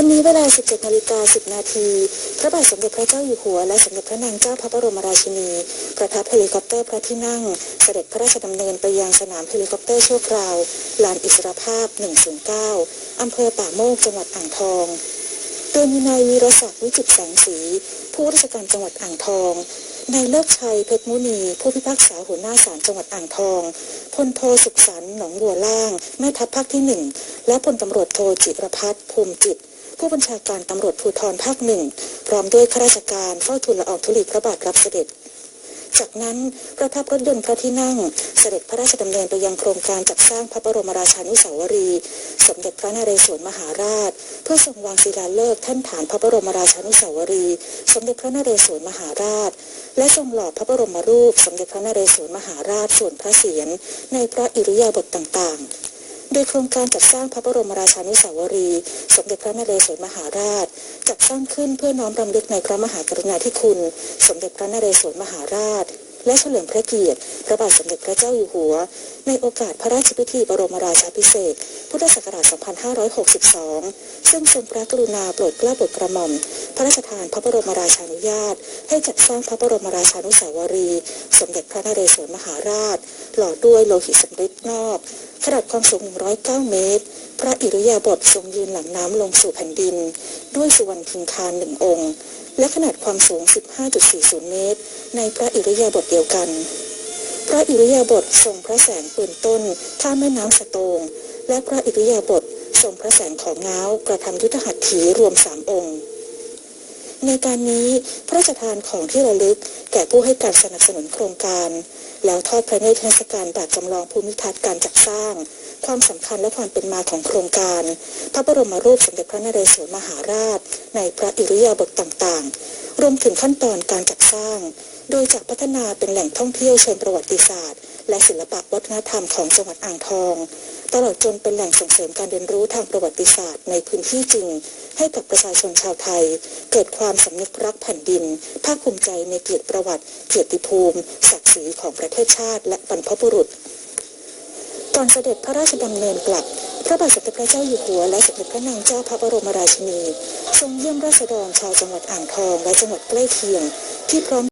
วันนี้เวลา 17นาฬิกา10 นาที พระบาทสมเด็จพระเจ้าอยู่หัว และสมเด็จพระนางเจ้าพระบรมราชินี ประทับเฮลิคอปเตอร์พระที่นั่ง เสด็จพระราชดำเนินไปยังสนามเฮลิคอปเตอร์ชั่วคราว ลานอิสรภาพ 109 อำเภอป่าโมก จังหวัดอ่างทอง โดยมีนายวีรศักดิ์วิจิตรแสงสี ผู้ราชการจังหวัดอ่างทองนายเลิกชัยเพชรมุนี ผู้พิพากษาหัวหน้าศาลจังหวัดอ่างทองพลโทสุขสันต์หนองบัวล่าง แม่ทัพภาคที่หนึ่ง และพลตำรวจโทจิรพัฒน์ภูมิจิต ผู้บัญชาการตำรวจภูธรภาคหนึ่งพร้อมด้วยข้าราชการเฝ้าทูลละอองธุลีพระบาทรับเสด็จ จากนั้นประทับรถยนต์พระที่นั่ง เสด็จพระราชดำเนินไปยังโครงการจัดสร้างพระบรมราชานุสาวรีย์สมเด็จพระนเรศวรมหาราช เพื่อทรงวางศิลาฤกษ์แท่นฐานพระบรมราชานุสาวรีย์สมเด็จพระนเรศวรมหาราช และทรงหล่อพระบรมรูป สมเด็จพระนเรศวรมหาราชส่วนพระเศียรในพระอิริยาบถต่างๆ โดยโครงการจัดสร้างพระบรมราชานุสาวรีย์สมเด็จพระนเรศวรมหาราช จัดสร้างขึ้นเพื่อน้อมรำลึกในพระมหากรุณาธิคุณ สมเด็จพระนเรศวรมหาราช และเฉลิมพระเกียรติ พระบาทสมเด็จพระเจ้าอยู่หัว ในโอกาสพระราชพิธีบรมราชาภิเศษ พุทธศักราช 2562 ซึ่งทรงพระกรุณาโปรดเกล้าโปรดกระหม่อม พระราชทานพระบรมราชานุญาต ให้จัดสร้างพระบรมราชานุสาวรีย์สมเด็จพระนเรศวรมหาราช หล่อด้วยโลหิตสำริดนอก นาดความสูง 109 เมตร พระอิริยาบถทรงยืนหลังน้ำลงสู่แผ่นดิน ด้วยสุวรรณพิงคารหนึ่งองค์ และขนาดความสูง 15.40 เมตร ในพระอิริยาบถเดียวกัน พระอิริยาบถทรงพระแสงปืนต้นข้าแม่น้ำสะตง และพระอิริยาบถทรงพระแสงของเงากระทำยุทธหัตถีรวมสามองค์ ในการนี้พระราชทานของที่ระลึก แก่ผู้ให้การสนับสนุนโครงการ แล้วทอดพระเนตรเทศกาลแบบจำลองภูมิทัศน์การจัดสร้าง ความสำคัญและความเป็นมาของโครงการ พระบรมรูปสมเด็จพระนเรศวรมหาราช ในพระอิริยาบถต่างๆ รวมถึงขั้นตอนการจัดสร้าง โดยจะพัฒนาเป็นแหล่งท่องเที่ยวเชิงประวัติศาสตร์ และศิลปะวัฒนธรรมของจังหวัดอ่างทอง ตลอดจนเป็นแหล่งส่งเสริมการเรียนรู้ทางประวัติศาสตร์ในพื้นที่จริง ให้กับประชาชนชาวไทย เกิดความสำนึกรักแผ่นดิน ภาคภูมิใจในเกียรติประวัติ เกียรติภูมิ ศักดิ์ศรีของประเทศชาติ และบรรพบุรุษก่อนเสด็จพระราชดำเนินกลับพระบาทสมเด็จพระเจ้าอยู่หัวและสมเด็จพระนางเจ้าพระบรมราชินี ทรงเยี่ยมราษฎรชาวจังหวัดอ่างทองและจังหวัดใกล้เคียงที่พร้อม